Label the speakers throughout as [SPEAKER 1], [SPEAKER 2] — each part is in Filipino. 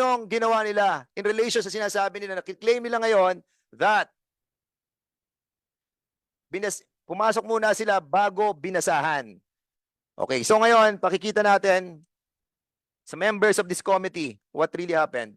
[SPEAKER 1] anong ginawa nila in relation sa sinasabi nila na claim nila ngayon that binas pumasok muna sila bago binasahan. Okay, so ngayon pakikita natin sa members of this committee what really happened.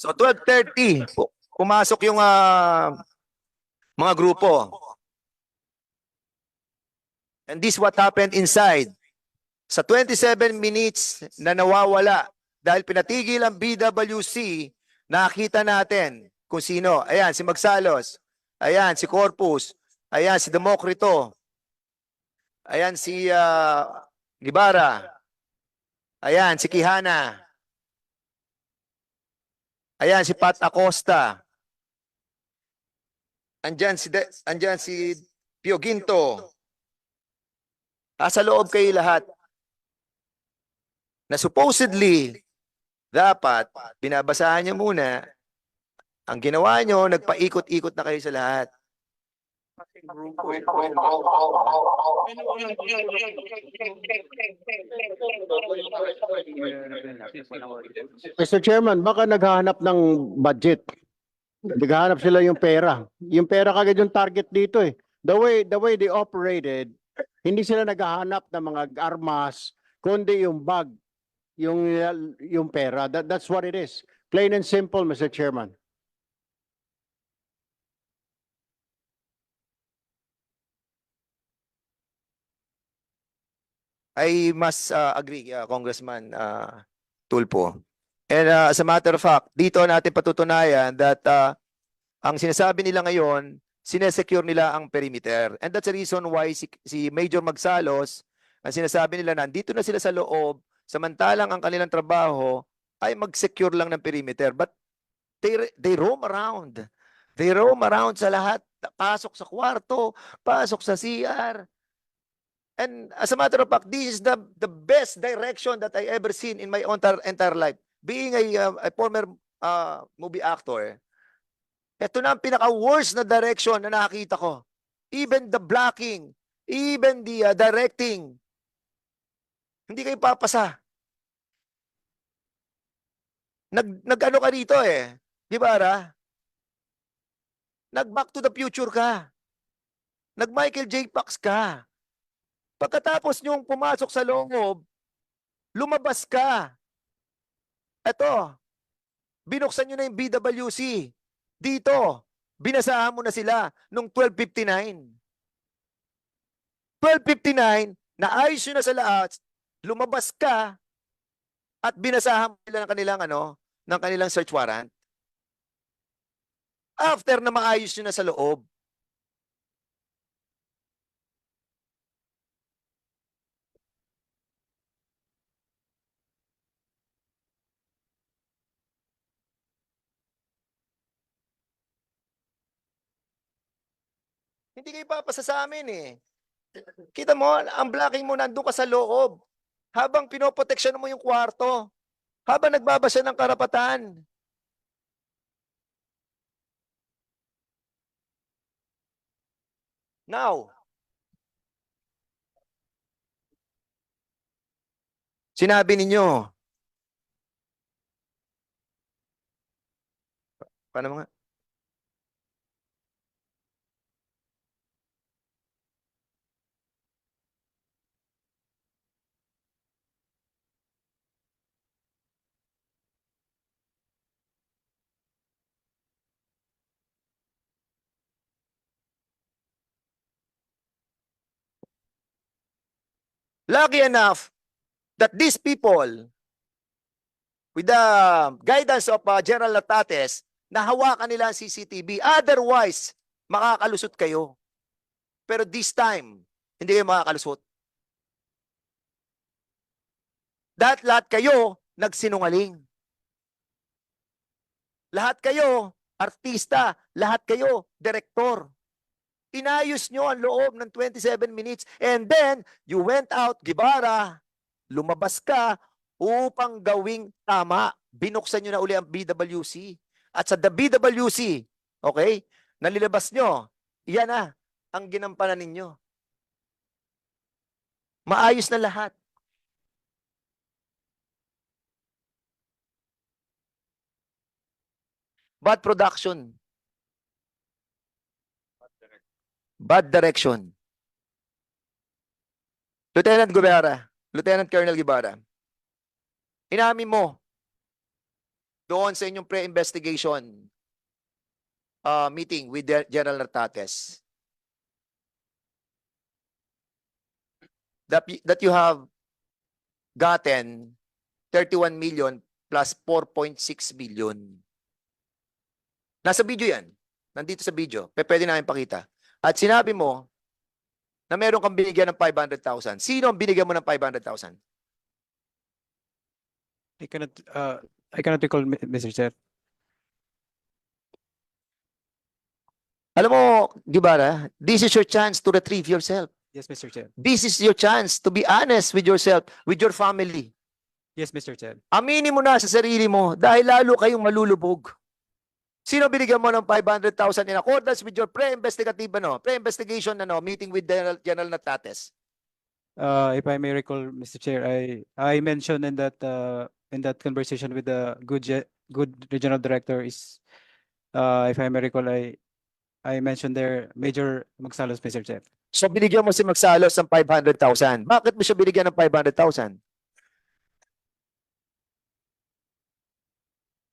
[SPEAKER 1] So 12:30 pu- pumasok yung ah, mga grupo. And this what happened inside. Sa 27 minutes na nawawala dahil pinatigil ang BWC, nakita natin kung sino. Ayan, si Magsalos. Ayan, si Corpus. Ayan, si Demokrito. Ayan, si ah, Gibara. Ayan, si Kihana. Ayan, si Pat Acosta. Andyan si, De, andyan si Pio Ginto. Nasa loob kayo lahat. Na supposedly, dapat, binabasahan niyo muna. Ang ginawa niyo, nagpaikot-ikot na kayo sa lahat.
[SPEAKER 2] Mr. Chairman, baka naghahanap ng budget. Naghahanap sila yung pera. Yung pera kagad yung target dito eh. The way, the way they operated, hindi sila naghahanap ng mga armas, kundi yung bag, yung, yung pera. That, that's what it is. Plain and simple, Mr. Chairman.
[SPEAKER 1] I must uh, agree, uh, Congressman uh, Tulpo. And uh, as a matter of fact, dito natin patutunayan that uh, ang sinasabi nila ngayon, sinesecure nila ang perimeter. And that's the reason why si, si Major Magsalos, ang sinasabi nila, nandito na sila sa loob, samantalang ang kanilang trabaho ay mag-secure lang ng perimeter. But they, they roam around. They roam around sa lahat. Pasok sa kwarto, pasok sa CR. And as a matter of fact, this is the the best direction that I ever seen in my entire entire life. Being a, uh, a former uh, movie actor, ito na ang pinaka-worst na direction na nakita ko. Even the blocking, even the uh, directing, hindi kayo papasa. Nag, nag-ano ka dito eh. Di ba, Ara? Nag-back to the future ka. Nag-Michael J. Fox ka. Pagkatapos niyong pumasok sa loob, lumabas ka. Eto, binuksan niyo na yung BWC. Dito, binasahan mo na sila nung 1259. 1259, naayos nyo na sa lahat, lumabas ka, at binasahan mo nila ng kanilang ano, ng kanilang search warrant. After na maayos nyo na sa loob. Hindi kayo papasa sa amin eh. Kita mo, ang blocking mo nandun ka sa loob. Habang pinoproteksyon mo yung kwarto. Habang nagbabasa ng karapatan. Now, sinabi ninyo, paano mga? Lucky enough that these people, with the guidance of uh, General Latates, nahawakan nila ang CCTV. Otherwise, makakalusot kayo. Pero this time, hindi kayo makakalusot. Dahil lahat kayo nagsinungaling. Lahat kayo, artista, lahat kayo, direktor. Inayos nyo ang loob ng 27 minutes and then you went out, Gibara, lumabas ka upang gawing tama. Binuksan nyo na uli ang BWC. At sa the BWC, okay, nalilabas nyo, yan na ang ginampanan ninyo. Maayos na lahat. Bad production. Bad direction. Lieutenant Guevara, Lieutenant Colonel Guevara, inamin mo doon sa inyong pre-investigation uh, meeting with General Nartates that, that you have gotten 31 million plus 4.6 billion. Nasa video yan. Nandito sa video. Pe- Pwede namin pakita. At sinabi mo na meron kang binigyan ng 500,000. Sino ang binigyan mo ng 500,000?
[SPEAKER 3] I cannot, uh, I cannot recall, Mr. Chair.
[SPEAKER 1] Alam mo, Gibara, this is your chance to retrieve yourself.
[SPEAKER 3] Yes, Mr. Chair.
[SPEAKER 1] This is your chance to be honest with yourself, with your family.
[SPEAKER 3] Yes, Mr. Chair.
[SPEAKER 1] Aminin mo na sa sarili mo dahil lalo kayong malulubog. Sino binigyan mo ng 500,000 in accordance with your pre-investigative ano, pre-investigation ano, meeting with General, General Natates?
[SPEAKER 3] Uh, if I may recall, Mr. Chair, I, I mentioned in that, uh, in that conversation with the good, ge- good regional director is, uh, if I may recall, I, I mentioned there Major Magsalos, Mr. Chair.
[SPEAKER 1] So binigyan mo si Magsalos ng 500,000. Bakit mo siya binigyan ng 500,000?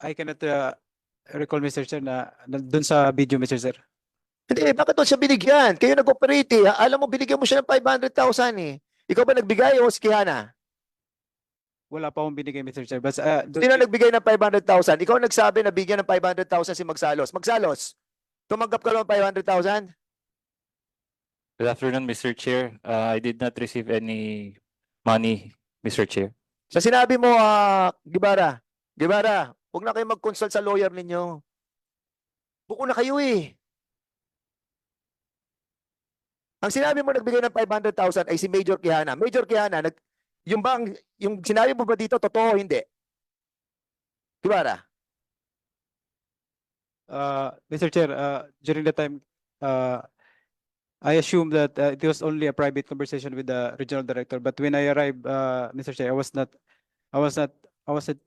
[SPEAKER 3] I cannot, uh, recall, Mr. Chair, na, na dun sa video, Mr. Chair.
[SPEAKER 1] Hindi, bakit mo siya binigyan? Kayo nag-operate eh. Alam mo, binigyan mo siya ng 500,000 eh. Ikaw ba nagbigay o si Kihana?
[SPEAKER 3] Wala pa akong binigay, Mr. Chair, but, uh, dun-
[SPEAKER 1] Sino nagbigay ng 500,000? Ikaw nagsabi na bigyan ng 500,000 si Magsalos. Magsalos, tumanggap ka lang ng 500,000?
[SPEAKER 4] Good afternoon, Mr. Chair. Uh, I did not receive any money, Mr. Chair.
[SPEAKER 1] Sa sinabi mo, ah, Gibara, Gibara, huwag na kayo mag-consult sa lawyer ninyo. Buko na kayo eh. Ang sinabi mo nagbigay ng 500,000 ay si Major Quijana. Major Quijana, nag, yung bang, yung sinabi mo ba dito, totoo hindi? Gibara,
[SPEAKER 3] Uh, Mr. Chair, uh, during the time, uh, I assume that uh, it was only a private conversation with the regional director, but when I arrived, uh, Mr. Chair, I was not, I was not, I wasn't,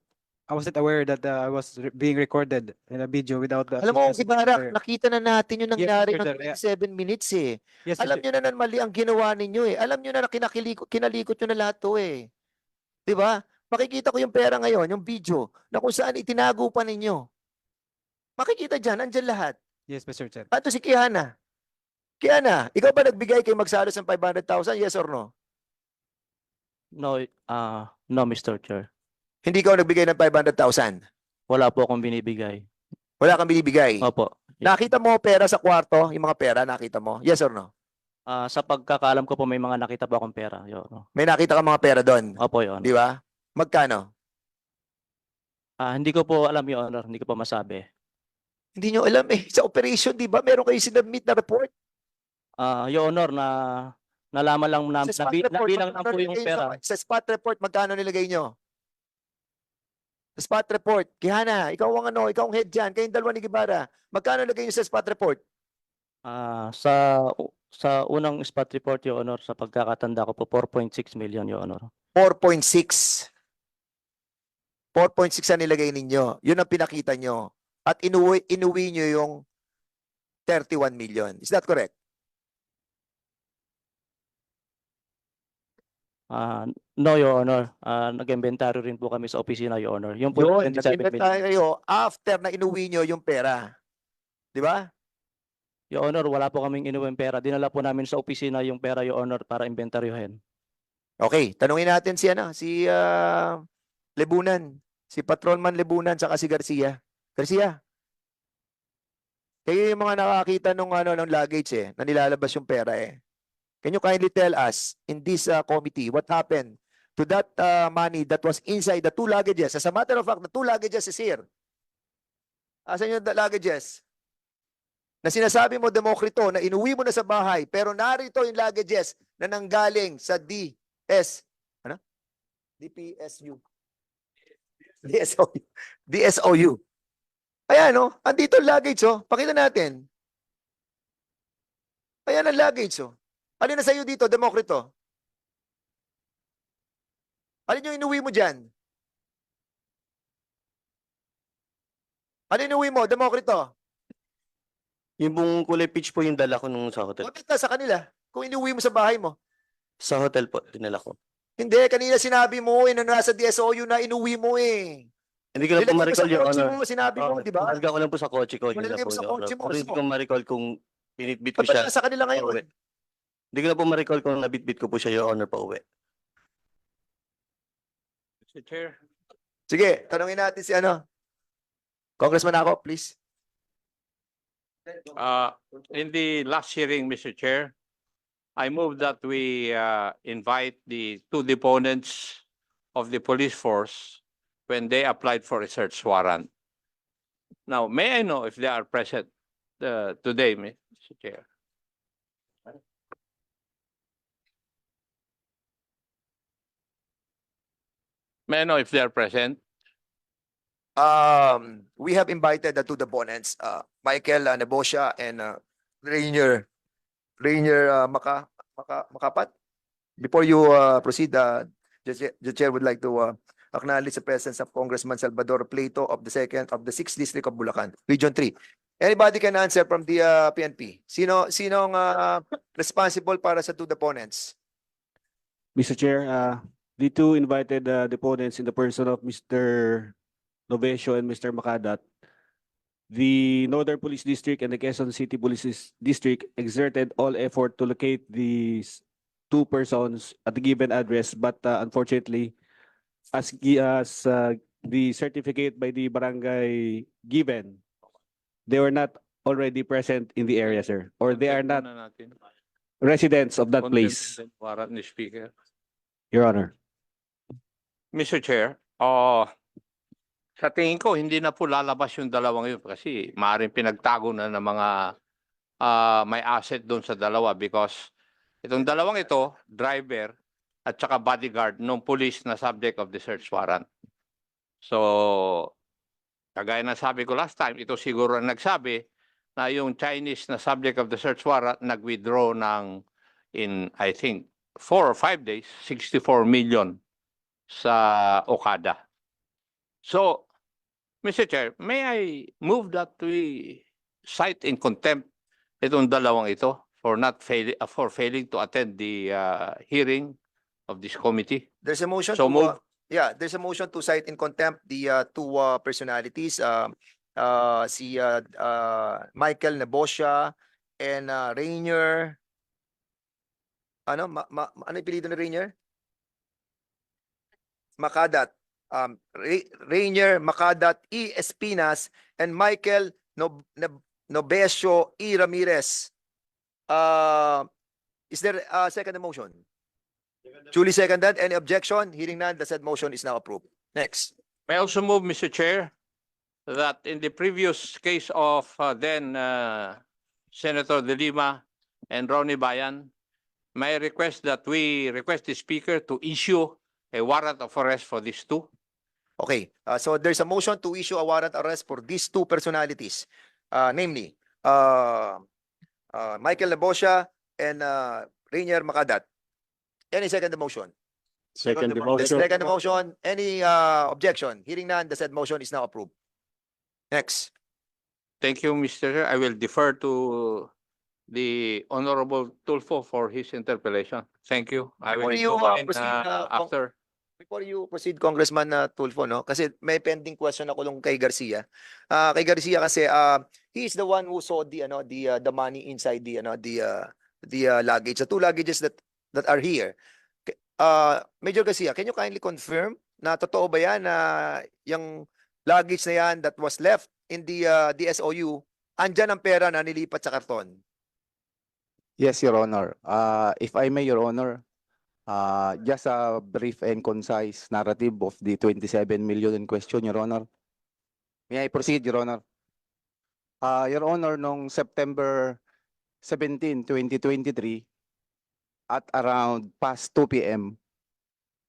[SPEAKER 3] I wasn't aware that uh, I was re- being recorded in a video without the.
[SPEAKER 1] alam mo,
[SPEAKER 3] assistance of
[SPEAKER 1] Gibara,
[SPEAKER 3] the-
[SPEAKER 1] nakita na natin yung
[SPEAKER 3] Yes,
[SPEAKER 1] nangyari
[SPEAKER 3] Mr.
[SPEAKER 1] ng
[SPEAKER 3] Chair, yeah.
[SPEAKER 1] 27 minutes eh.
[SPEAKER 3] Yes, Mr.
[SPEAKER 1] Alam nyo na na mali ang ginawa ninyo eh. Alam nyo na na kinakiliko, kinalikot nyo na lahat to eh. Di ba? Makikita ko yung pera ngayon, yung video, na kung saan itinago pa ninyo. Makikita dyan, nandyan lahat.
[SPEAKER 3] Yes, Mr. Chair.
[SPEAKER 1] Ato si Kiana. Kiana, ikaw ba nagbigay kay Magsalos ng 500,000? Yes or no?
[SPEAKER 5] No, uh, no, Mr. Chair.
[SPEAKER 1] Hindi ikaw nagbigay ng 500,000.
[SPEAKER 5] Wala po akong binibigay.
[SPEAKER 1] Wala kang binibigay.
[SPEAKER 5] Opo.
[SPEAKER 1] Nakita mo pera sa kwarto, yung mga pera, nakita mo? Yes or no?
[SPEAKER 5] Ah, sa pagkakaalam ko po may mga nakita po akong pera, Your Honor.
[SPEAKER 1] May nakita ka mga pera doon.
[SPEAKER 5] Opo, Your Honor.
[SPEAKER 1] Di ba? Magkano?
[SPEAKER 5] Ah, hindi ko po alam, Your Honor. Hindi ko po masabi.
[SPEAKER 1] Hindi nyo alam eh. Sa operation, di ba? Meron kayo sinubmit na report.
[SPEAKER 5] Ah, Your Honor, na nalaman lang na,
[SPEAKER 1] Sa spot
[SPEAKER 5] nabi,
[SPEAKER 1] report,
[SPEAKER 5] nabilang lang
[SPEAKER 1] magkano
[SPEAKER 5] po yung
[SPEAKER 1] nilagay
[SPEAKER 5] pera.
[SPEAKER 1] nyo? Sa spot report, magkano nilagay nyo? Spot report, Kihana, ikaw ang ano, ikaw ang head dyan, kayong dalawa ni Gibara. Magkano nilagay nyo sa spot report?
[SPEAKER 5] Ah, sa sa unang spot report, Your Honor, sa pagkakatanda ko po, 4.6 million, Your Honor.
[SPEAKER 1] 4.6. 4.6 ang nilagay ninyo. Yun ang pinakita nyo. At inuwi, inuwi nyo yung 31 million. Is that correct?
[SPEAKER 5] Ah, no, Your Honor. Ah, nag-inventory rin po kami sa opisina, Your Honor. Yung po,
[SPEAKER 1] Yun,
[SPEAKER 5] 27
[SPEAKER 1] nag-invent
[SPEAKER 5] million.
[SPEAKER 1] kayo after na inuwi nyo yung pera. Di ba?
[SPEAKER 5] Your Honor, wala po kaming inuwing pera. Dinala po namin sa opisina yung pera, Your Honor, para inventaryohin.
[SPEAKER 1] Okay, tanungin natin si ano, si ah, Lebunan, si Patrolman Lebunan saka si Garcia. Garcia, Kayo yung mga nakakita nung ano ng luggage eh, na nilalabas yung pera eh. Can you kindly tell us in this uh, committee what happened to that uh, money that was inside the two luggages? As a matter of fact, the two luggages is here. Asan yung luggages? Na sinasabi mo, Demokrito, na inuwi mo na sa bahay, pero narito yung luggages na nanggaling sa DS, ano? DPSU. DSOU. DSOU. Ayan, no? Andito ang luggage, oh. Pakita natin. Ayan ang luggage, oh. Alin na sa'yo dito, Demokrito? Alin yung inuwi mo dyan? Alin inuwi mo, Demokrito?
[SPEAKER 5] Yung pong kulay peach po yung dala ko nung sa hotel.
[SPEAKER 1] Bakit ka sa kanila? Kung inuwi mo sa bahay mo.
[SPEAKER 5] Sa hotel po, dinala ko.
[SPEAKER 1] Hindi, kanina sinabi mo eh, na nasa DSOU na inuwi mo eh.
[SPEAKER 5] Hindi ko lang po
[SPEAKER 1] Nilagay mo
[SPEAKER 5] ma-recall, Your
[SPEAKER 1] kotse
[SPEAKER 5] Honor.
[SPEAKER 1] mo, sinabi mo, di ba?
[SPEAKER 5] Nalagay ko lang po sa kotse ko. yun
[SPEAKER 1] Nilagay
[SPEAKER 5] lang
[SPEAKER 1] mo
[SPEAKER 5] po,
[SPEAKER 1] sa
[SPEAKER 5] Your
[SPEAKER 1] kotse
[SPEAKER 5] Honor.
[SPEAKER 1] mo,
[SPEAKER 5] Hindi ko ma-recall kung pinitbit ko
[SPEAKER 1] Ba't
[SPEAKER 5] siya.
[SPEAKER 1] nasa kanila ngayon?
[SPEAKER 5] Hindi ko na po ma-recall kung nabitbit ko po siya, Your Honor, pa uwi.
[SPEAKER 6] Mr. Chair.
[SPEAKER 1] Sige, tanungin natin si ano. Congressman ako, please.
[SPEAKER 6] Uh, in the last hearing, Mr. Chair, I move that we uh, invite the two deponents of the police force when they applied for a search warrant. Now, may I know if they are present uh, today, Mr. Chair? May I know if they are present?
[SPEAKER 1] Um, we have invited the two deponents, uh, Michael uh, Nebosha and uh, Rainier, Rainier uh, Maka, Maka, Makapat. Before you uh, proceed, uh, the, chair- the chair would like to uh, acknowledge the presence of Congressman Salvador Plato of the second of the sixth district of Bulacan, Region Three. Anybody can answer from the uh, PNP? Sino, sinong uh, responsible para sa two deponents?
[SPEAKER 7] Mr. Chair, uh, the two invited uh, deponents in the person of Mr. Novesio and Mr. Makadat. The Northern Police District and the Quezon City Police Dis- District exerted all effort to locate these two persons at the given address, but uh, unfortunately, as gi- as uh, the certificate by the barangay given, they were not already present in the area, sir, or they are not
[SPEAKER 6] Contempt muna natin.
[SPEAKER 7] residents of that place,
[SPEAKER 6] Warrant ni Speaker.
[SPEAKER 7] Your Honor.
[SPEAKER 6] Mr. Chair, uh, sa tingin ko, hindi na po lalabas yung dalawang yun kasi maaaring pinagtago na ng mga ah, may asset doon sa dalawa because itong dalawang ito, driver at saka bodyguard ng police na subject of the search warrant. So, kagaya ng sabi ko last time, ito siguro ang nagsabi na yung Chinese na subject of the search warrant nag-withdraw ng in, I think, four or five days, 64 million sa Okada. So, Mr. Chair, may I move that we cite in contempt itong dalawang ito for not failing, for failing to attend the uh, hearing of this committee?
[SPEAKER 1] There's a motion
[SPEAKER 6] So
[SPEAKER 1] to, uh, yeah, there's a motion to cite in contempt the uh, two uh, personalities, uh, uh, si uh, uh, Michael Nebosha and uh, Rainier. Ano, ma, ma, ano yung apelyido ni Rainier? Makadat. Um, Rainier, Makadat, E. Espinas, and Michael Nob, Nob, Nobesio E. Ramirez. Uh, is there a second motion? Duly seconded. Any objection? Hearing none, the said motion is now approved. Next.
[SPEAKER 6] I also move, Mr. Chair, that in the previous case of uh, then uh, Senator De Lima and Ronnie Bayan, may I request that we request the speaker to issue a warrant of arrest for these two?
[SPEAKER 1] Okay, uh, so there's a motion to issue a warrant arrest for these two personalities, uh, namely, uh, uh, Michael Lebosha and uh, Rainier Makadat. Any second the motion?
[SPEAKER 2] Second the
[SPEAKER 1] The
[SPEAKER 2] motion.
[SPEAKER 1] second the motion, any uh, objection? Hearing none, the said motion is now approved. Next.
[SPEAKER 6] Thank you, Mr. Chair. I will defer to the Honorable Tulfo for his interpellation. Thank you. I will
[SPEAKER 1] Before you,
[SPEAKER 6] go
[SPEAKER 1] uh,
[SPEAKER 6] in,
[SPEAKER 1] proceed,
[SPEAKER 6] uh,
[SPEAKER 1] uh, Cong-
[SPEAKER 6] after.
[SPEAKER 1] Before you proceed, Congressman uh, Tulfo, no? Kasi may pending question ako nung kay Garcia. Ah, kay Garcia kasi uh, he is the one who saw the ano the uh, the money inside the ano the uh, the uh, luggage. The two luggages that that are here. Uh, Major Garcia, can you kindly confirm na totoo ba yan na yung luggage na yan that was left in the uh, DSOU andyan ang pera na nilipat sa karton.
[SPEAKER 8] Yes, Your Honor. Uh, if I may, Your Honor, uh, just a brief and concise narrative of the 27 million in question, Your Honor. May I proceed, Your Honor? Uh, Your Honor, nung September 17, 2023, at around past 2 p.m.,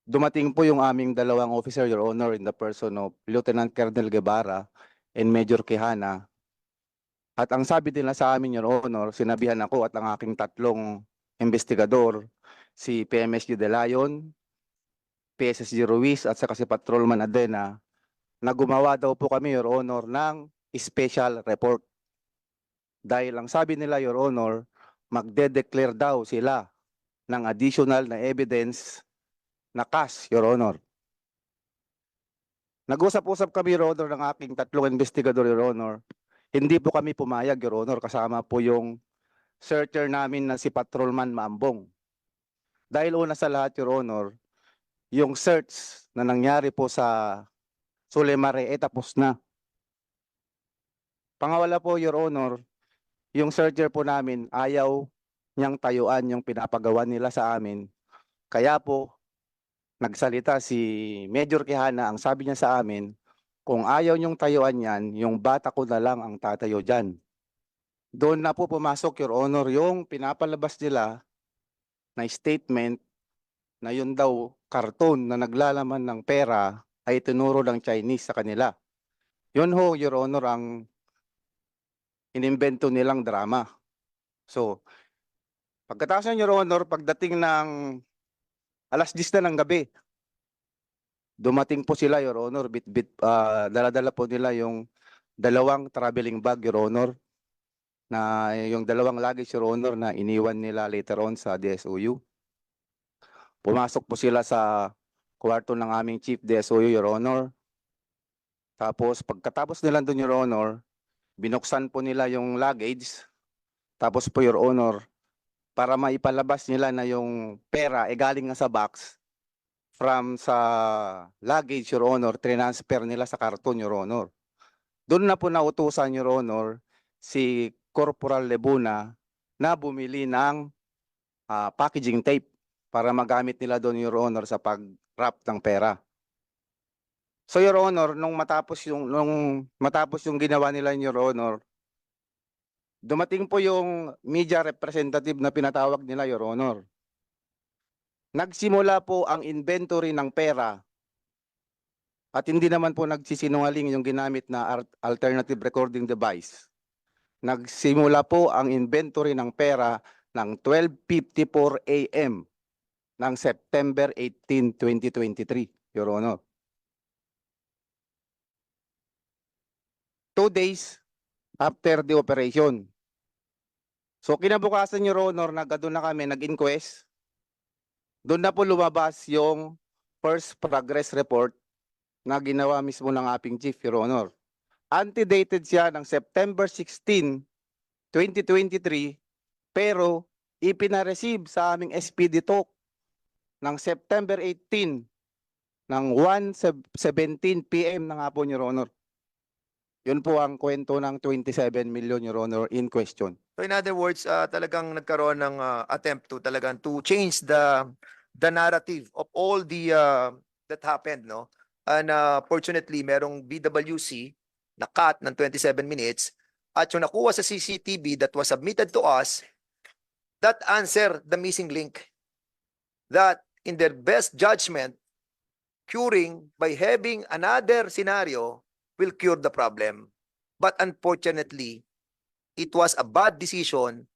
[SPEAKER 8] dumating po yung aming dalawang officer, Your Honor, in the person of Lieutenant Colonel Guevara and Major Quijana, at ang sabi nila sa amin, Your Honor, sinabihan ako at ang aking tatlong investigador, si PMSG De Leon, PSSG Ruiz at saka si Patrolman Adena, na gumawa daw po kami, Your Honor, ng special report. Dahil ang sabi nila, Your Honor, magde-declare daw sila ng additional na evidence na cash, Your Honor. Nag-usap-usap kami, Your Honor, ng aking tatlong investigador, Your Honor, hindi po kami pumayag, Your Honor, kasama po yung searcher namin na si Patrolman Maambong. Dahil una sa lahat, Your Honor, yung search na nangyari po sa Sulemare, eh tapos na. Pangawala po, Your Honor, yung searcher po namin, ayaw niyang tayuan yung pinapagawa nila sa amin. Kaya po, nagsalita si Major Quijana, ang sabi niya sa amin, kung ayaw niyong tayuan yan, yung bata ko na lang ang tatayo dyan. Doon na po pumasok, Your Honor, yung pinapalabas nila na statement na yun daw karton na naglalaman ng pera ay tinuro ng Chinese sa kanila. Yun ho, Your Honor, ang inimbento nilang drama. So, pagkatapos ng Your Honor, pagdating ng alas 10 na ng gabi, Dumating po sila, Your Honor, bit-bit, ah, dala-dala po nila yung dalawang traveling bag, Your Honor, na yung dalawang luggage, Your Honor, na iniwan nila later on sa DSOU. Pumasok po sila sa kwarto ng aming Chief DSOU, Your Honor. Tapos, pagkatapos nila doon, Your Honor, binuksan po nila yung luggage. Tapos po, Your Honor, para maipalabas nila na yung pera, eh galing nga sa box, from sa luggage, Your Honor, transfer nila sa karton, Your Honor. Doon na po nautusan, Your Honor, si Corporal Lebuna na bumili ng ah, packaging tape para magamit nila doon, Your Honor, sa pag-wrap ng pera. So, Your Honor, nung matapos yung, nung matapos yung ginawa nila, Your Honor, dumating po yung media representative na pinatawag nila, Your Honor. Nagsimula po ang inventory ng pera at hindi naman po nagsisinungaling yung ginamit na alternative recording device. Nagsimula po ang inventory ng pera ng 12.54 a.m. ng September 18, 2023, Your Honor. Two days after the operation. So kinabukasan, Your Honor, nagkadun na kami, nag-inquest. Doon na po lumabas yung first progress report na ginawa mismo ng ating chief, Your Honor. Antedated siya ng September 16, 2023, pero ipinareceive sa aming SPD talk ng September 18 ng 1.17 p.m. nga po, Your Honor. Yun po ang kwento ng 27 million, Your Honor, in question.
[SPEAKER 1] So in other words, ah, talagang nagkaroon ng ah, attempt to talagang to change the the narrative of all the ah, that happened, no? And uh, fortunately, merong BWC na cut ng 27 minutes at yung nakuha sa CCTV that was submitted to us that answer the missing link. That in their best judgment curing by having another scenario will cure the problem. But unfortunately it was a bad decision